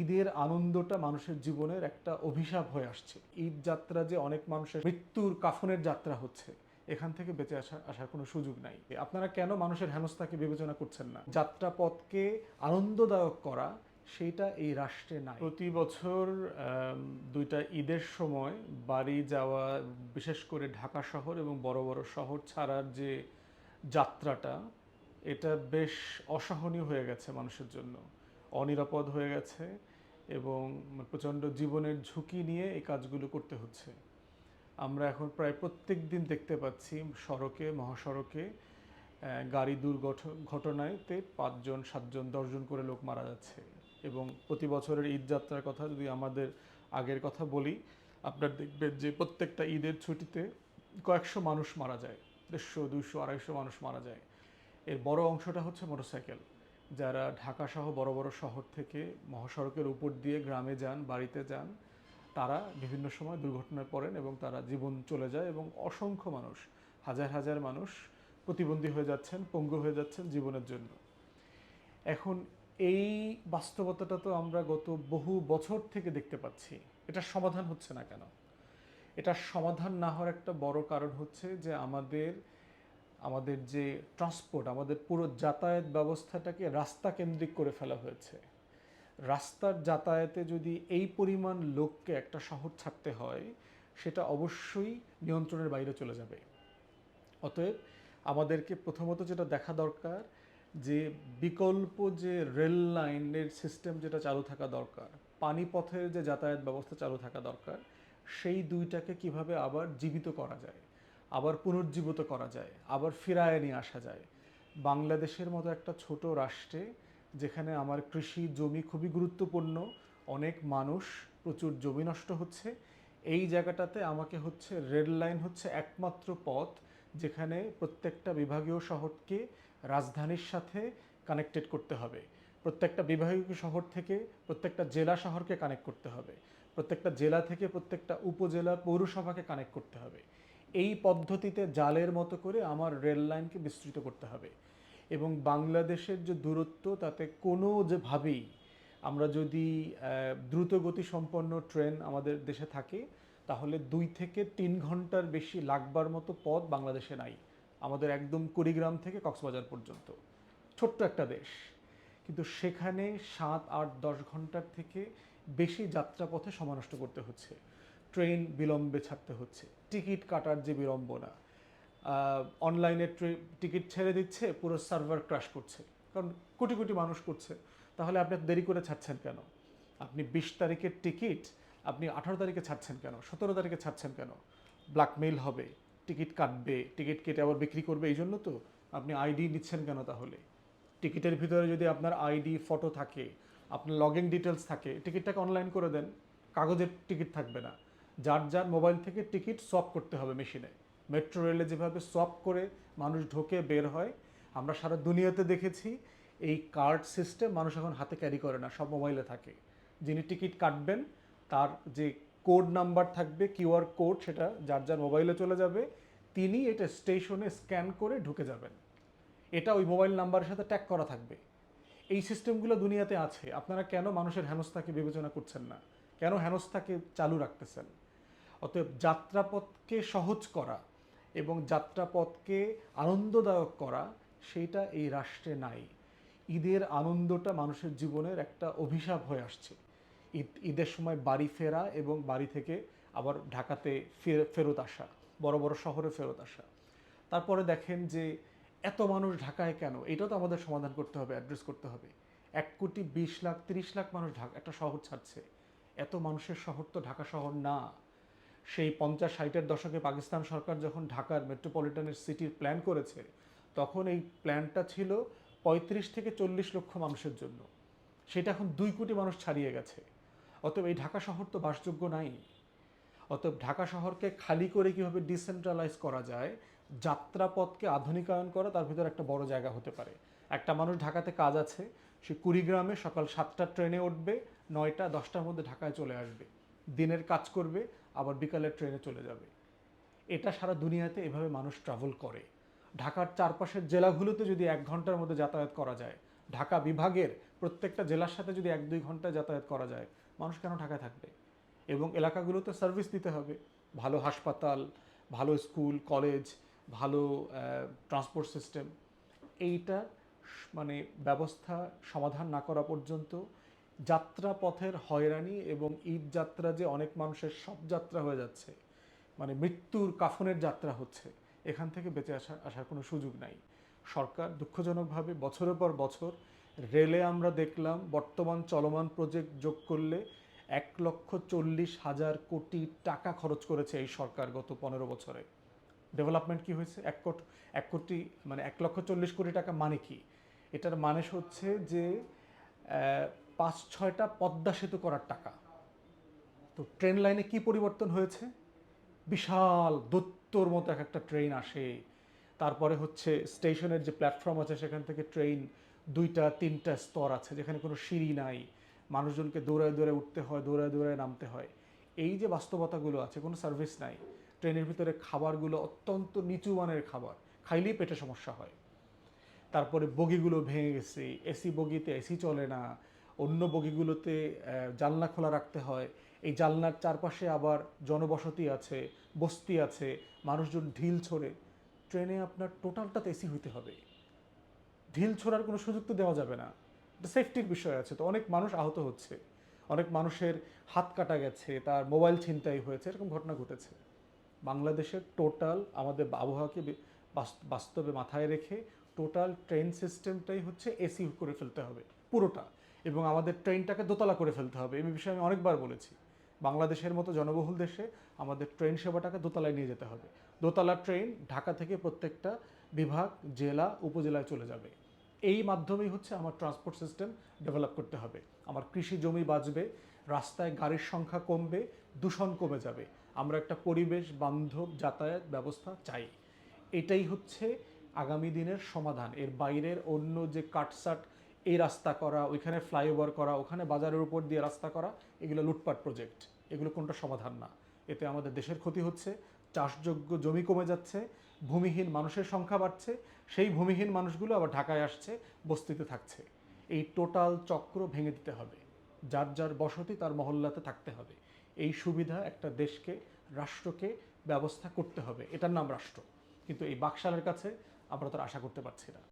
ঈদের আনন্দটা মানুষের জীবনের একটা অভিশাপ হয়ে আসছে। ঈদ যাত্রা যে অনেক মানুষের মৃত্যুর কাফনের যাত্রা হচ্ছে, এখান থেকে বেঁচে আসা, আসার কোনো সুযোগ নাই। আপনারা কেন মানুষের হেনস্থাকে বিবেচনা করছেন না? যাত্রা পথকে আনন্দদায়ক করা, সেটা এই রাষ্ট্রে নাই। প্রতি বছর দুইটা ঈদের সময় বাড়ি যাওয়া, বিশেষ করে ঢাকা শহর এবং বড় বড় শহর ছাড়ার যে যাত্রাটা, এটা বেশ অসহনীয় হয়ে গেছে মানুষের জন্য। অনিরাপদ হয়ে গেছে এবং প্রচণ্ড জীবনের ঝুঁকি নিয়ে এই কাজগুলো করতে হচ্ছে। আমরা এখন প্রায় প্রত্যেক দিন দেখতে পাচ্ছি সড়কে, মহাসড়কে গাড়ি দুর্ঘট- ঘটনায়তে পাঁচজন, সাতজন, দশজন করে লোক মারা যাচ্ছে এবং প্রতি বছরের ঈদ যাত্রার কথা যদি আমাদের আগের কথা বলি, আপনার দেখবেন যে প্রত্যেকটা ঈদের ছুটিতে কয়েকশো মানুষ মারা যায়, দেড়শো দুশো আড়াইশো মানুষ মারা যায়। এর বড় অংশটা হচ্ছে মোটরসাইকেল। যারা ঢাকা সহ বড় বড় শহর থেকে মহাসড়কের উপর দিয়ে গ্রামে যান, বাড়িতে যান, তারা বিভিন্ন সময় দুর্ঘটনায় পড়েন এবং তারা জীবন চলে যায় এবং অসংখ্য মানুষ, হাজার হাজার মানুষ প্রতিবন্ধী হয়ে যাচ্ছেন, পঙ্গু হয়ে যাচ্ছেন জীবনের জন্য। এখন এই বাস্তবতাটা তো আমরা গত বহু বছর থেকে দেখতে পাচ্ছি। এটার সমাধান হচ্ছে না কেন? এটার সমাধান না হওয়ার একটা বড় কারণ হচ্ছে যে আমাদের আমাদের যে ট্রান্সপোর্ট আমাদের পুরো যাতায়াত ব্যবস্থাটাকে রাস্তা কেন্দ্রিক করে ফেলা হয়েছে। রাস্তার যাতায়াতে যদি এই পরিমাণ লোককে একটা শহর ছাড়তে হয়, সেটা অবশ্যই নিয়ন্ত্রণের বাইরে চলে যাবে। অতএব আমাদেরকে প্রথমত যেটা দেখা দরকার, যে বিকল্প যে রেল লাইনের সিস্টেম যেটা চালু থাকা দরকার, পানিপথের যে যাতায়াত ব্যবস্থা চালু থাকা দরকার, সেই দুইটাকে কীভাবে আবার জীবিত করা যায়? আবার পুনর্জীবিত করা যায়, আবার ফিরায় নিয়ে আসা যায়। বাংলাদেশের মতো একটা ছোট রাষ্ট্রে যেখানে আমার কৃষি জমি খুবই গুরুত্বপূর্ণ, অনেক মানুষ, প্রচুর জমি নষ্ট হচ্ছে, এই জায়গাটাতে আমাকে হচ্ছে রেল লাইন হচ্ছে একমাত্র পথ যেখানে প্রত্যেকটা বিভাগীয় শহরকে রাজধানীর সাথে কানেক্টেড করতে হবে। প্রত্যেকটা বিভাগীয় শহর থেকে প্রত্যেকটা জেলা শহরকে কানেক্ট করতে হবে। প্রত্যেকটা জেলা থেকে প্রত্যেকটা উপজেলা পৌরসভাকে কানেক্ট করতে হবে। এই পদ্ধতিতে জালের মতো করে আমার রেল লাইনকে বিস্তৃত করতে হবে। এবং বাংলাদেশের যে দূরত্ব তাতে কোনো যেভাবেই আমরা যদি আহ, দ্রুত গতি সম্পন্ন ট্রেন আমাদের দেশে থাকে তাহলে দুই থেকে তিন ঘণ্টার বেশি লাগবার মতো পথ বাংলাদেশে নাই। আমাদের একদম কুড়িগ্রাম থেকে কক্সবাজার পর্যন্ত। ছোট্ট একটা দেশ। কিন্তু সেখানে সাত আট দশ ঘণ্টার থেকে বেশি যাত্রাপথে সমানষ্ট করতে হচ্ছে। ট্রেন বিলম্বে ছাড়তে হচ্ছে। টিকিট কাটার যে বিড়ম্বনা অনলাইনে টিকিট ছেড়ে দিচ্ছে, পুরো সার্ভার ক্রাশ করছে। কারণ কোটি কোটি মানুষ করছে। তাহলে আপনি দেরি করে ছাড়ছেন কেন? আপনি বিশ তারিখের টিকিট, আপনি আঠারো তারিখে ছাড়ছেন কেন? সতেরো তারিখে ছাড়ছেন কেন? ব্ল্যাকমেইল হবে, টিকিট কাটবে, টিকিট কেটে আবার বিক্রি করবে, এই জন্য তো আপনি আইডি নিচ্ছেন কেন তাহলে? টিকিটের ভিতরে যদি আপনার আইডি ফটো থাকে, আপনার লগ ইন ডিটেলস থাকে, টিকিটটাকে অনলাইন করে দেন, কাগজের টিকিট থাকবে না। যার যার মোবাইল থেকে টিকিট সোয়াপ করতে হবে মেশিনে। মেট্রো রেলে যেভাবে সোয়াপ করে মানুষ ঢোকে, বের হয়, আমরা সারা দুনিয়াতে দেখেছি এই কার্ড সিস্টেম মানুষ এখন হাতে ক্যারি করে না, সব মোবাইলে থাকে। যিনি টিকিট কাটবেন, তার যে কোড নাম্বার থাকবে কিউআর কোড সেটা যার যার মোবাইলে চলে যাবে, তিনি এটা স্টেশনে স্ক্যান করে ঢুকে যাবেন। এটা ওই মোবাইল নাম্বারের সাথে ট্যাগ করা থাকবে। এই সিস্টেমগুলো দুনিয়াতে আছে। আপনারা কেন মানুষের হেনস্থাকে বিবেচনা করছেন না? কেন হেনস্থাকে চালু রাখতেছেন? অতএব যাত্রাপথকে সহজ করা এবং যাত্রাপথকে আনন্দদায়ক করা সেইটা এই রাষ্ট্রে নাই। ঈদের আনন্দটা মানুষের জীবনের একটা অভিশাপ হয়ে আসছে। ঈদ, ঈদের সময় বাড়ি ফেরা এবং বাড়ি থেকে আবার ঢাকাতে ফেরত আসা, বড় বড় শহরে ফেরত আসা। তারপরে দেখেন যে এত মানুষ ঢাকায় কেন? এটাও তো আমাদের সমাধান করতে হবে, অ্যাড্রেস করতে হবে। এক কোটি বিশ লাখ, তিরিশ লাখ মানুষ ঢাকা, একটা শহর ছাড়ছে। এত মানুষের শহর তো ঢাকা শহর না। সেই পঞ্চাশ ষাটের দশকে পাকিস্তান সরকার যখন ঢাকার মেট্রোপলিটনের সিটির প্ল্যান করেছে, তখন এই প্ল্যানটা ছিল পঁয়ত্রিশ থেকে চল্লিশ লক্ষ মানুষের জন্য। সেটা এখন দুই কোটি মানুষ ছাড়িয়ে গেছে। অতএব এই ঢাকা শহর তো বাসযোগ্য নাই। অতএব ঢাকা শহরকে খালি করে কীভাবে ডিসেন্ট্রালাইজ করা যায়, যাত্রাপথকে আধুনিকায়ন করা, তার ভিতরে একটা বড় জায়গা হতে পারে। একটা মানুষ ঢাকাতে কাজ আছে, সে কুড়িগ্রামে সকাল সাতটার ট্রেনে উঠবে, নয়টা দশটার মধ্যে ঢাকায় চলে আসবে। দিনের কাজ করবে আবার বিকালের ট্রেনে চলে যাবে। এটা সারা দুনিয়াতে এভাবে মানুষ ট্রাভেল করে। ঢাকার চারপাশের জেলাগুলোতে যদি এক ঘণ্টার মধ্যে যাতায়াত করা যায়, ঢাকা বিভাগের প্রত্যেকটা জেলার সাথে যদি এক দুই ঘণ্টা যাতায়াত করা যায়, মানুষ কেন ঢাকায় থাকবে? এবং এলাকাগুলোতে সার্ভিস দিতে হবে। ভালো হাসপাতাল, ভালো স্কুল কলেজ ভালো ট্রান্সপোর্ট সিস্টেম এইটা মানে ব্যবস্থা সমাধান না করা পর্যন্ত যাত্রা পথের হয়রানি এবং ঈদ যাত্রা যে অনেক মানুষের সব যাত্রা হয়ে যাচ্ছে মানে মৃত্যুর কাফনের যাত্রা হচ্ছে, এখান থেকে বেঁচে আসা আসার কোনো সুযোগ নাই। সরকার দুঃখজনকভাবে বছরের পর বছর রেলে আমরা দেখলাম, বর্তমান চলমান প্রজেক্ট যোগ করলে এক লক্ষ চল্লিশ হাজার কোটি টাকা খরচ করেছে এই সরকার গত পনেরো বছরে। ডেভেলপমেন্ট কি হয়েছে? এক কোট, এক কোটি মানে এক লক্ষ চল্লিশ কোটি টাকা মানে কি? এটার মানে হচ্ছে যে পাঁচ, ছয়টা পদ্মা সেতু করার টাকা। তো ট্রেন লাইনে কি পরিবর্তন হয়েছে? বিশাল দত্তর মতো এক একটা ট্রেন আসে। তারপরে হচ্ছে স্টেশনের যে প্ল্যাটফর্ম আছে, সেখান থেকে ট্রেন দুইটা, তিনটা স্তর আছে, যেখানে কোনো সিঁড়ি নাই। মানুষজনকে দৌড়ায় দৌড়ায় উঠতে হয়, দৌড়ায় দৌড়ায় নামতে হয়। এই যে বাস্তবতাগুলো আছে, কোনো সার্ভিস নাই। ট্রেনের ভিতরে খাবারগুলো অত্যন্ত নিচু মানের খাবার, খাইলেই পেটে সমস্যা হয়। তারপরে বগিগুলো ভেঙে গেছে। এসি বগিতে এসি চলে না। অন্য বগিগুলোতে জানলা খোলা রাখতে হয়। এই জানলার চারপাশে আবার জনবসতি আছে, বস্তি আছে, মানুষজন ঢিল ছোড়ে। ট্রেনে আপনার টোটালটাতে এসি হইতে হবে। ঢিল ছোড়ার কোনো সুযোগ তো দেওয়া যাবে না। এটা সেফটির বিষয় আছে। তো অনেক মানুষ আহত হচ্ছে। অনেক মানুষের হাত কাটা গেছে, তার মোবাইল ছিনতাই হয়েছে, এরকম ঘটনা ঘটেছে। বাংলাদেশের টোটাল আমাদের আবহাওয়াকে বাস্তবে মাথায় রেখে টোটাল ট্রেন সিস্টেমটাই হচ্ছে এসি করে ফেলতে হবে। পুরোটা। এবং আমাদের ট্রেনটাকে দোতলা করে ফেলতে হবে। এই বিষয়ে আমি অনেকবার বলেছি। বাংলাদেশের মতো জনবহুল দেশে আমাদের ট্রেন সেবাটাকে দোতলায় নিয়ে যেতে হবে। দোতলা ট্রেন ঢাকা থেকে প্রত্যেকটা বিভাগ, জেলা, উপজেলায় চলে যাবে। এই মাধ্যমেই হচ্ছে আমার ট্রান্সপোর্ট সিস্টেম ডেভেলপ করতে হবে। আমার কৃষি জমি বাঁচবে, রাস্তায় গাড়ির সংখ্যা কমবে, দূষণ কমে যাবে। আমরা একটা পরিবেশ বান্ধব যাতায়াত ব্যবস্থা চাই। এটাই হচ্ছে আগামী দিনের সমাধান। এর বাইরের অন্য যে কাটসাট এই রাস্তা করা, ওইখানে ফ্লাইওভার করা, ওখানে বাজারের উপর দিয়ে রাস্তা করা, এগুলো লুটপাট প্রজেক্ট এগুলো কোনটা সমাধান না। এতে আমাদের দেশের ক্ষতি হচ্ছে, চাষযোগ্য জমি কমে যাচ্ছে, ভূমিহীন মানুষের সংখ্যা বাড়ছে, সেই ভূমিহীন মানুষগুলো আবার ঢাকায় আসছে, বস্তিতে থাকছে। এই টোটাল চক্র ভেঙে দিতে হবে। যার যার বসতি তার মহল্লাতে থাকতে হবে। এই সুবিধা একটা দেশকে, রাষ্ট্রকে ব্যবস্থা করতে হবে। এটার নাম রাষ্ট্র। কিন্তু এই বাকশালের কাছে আমরা তার আশা করতে পারছি না।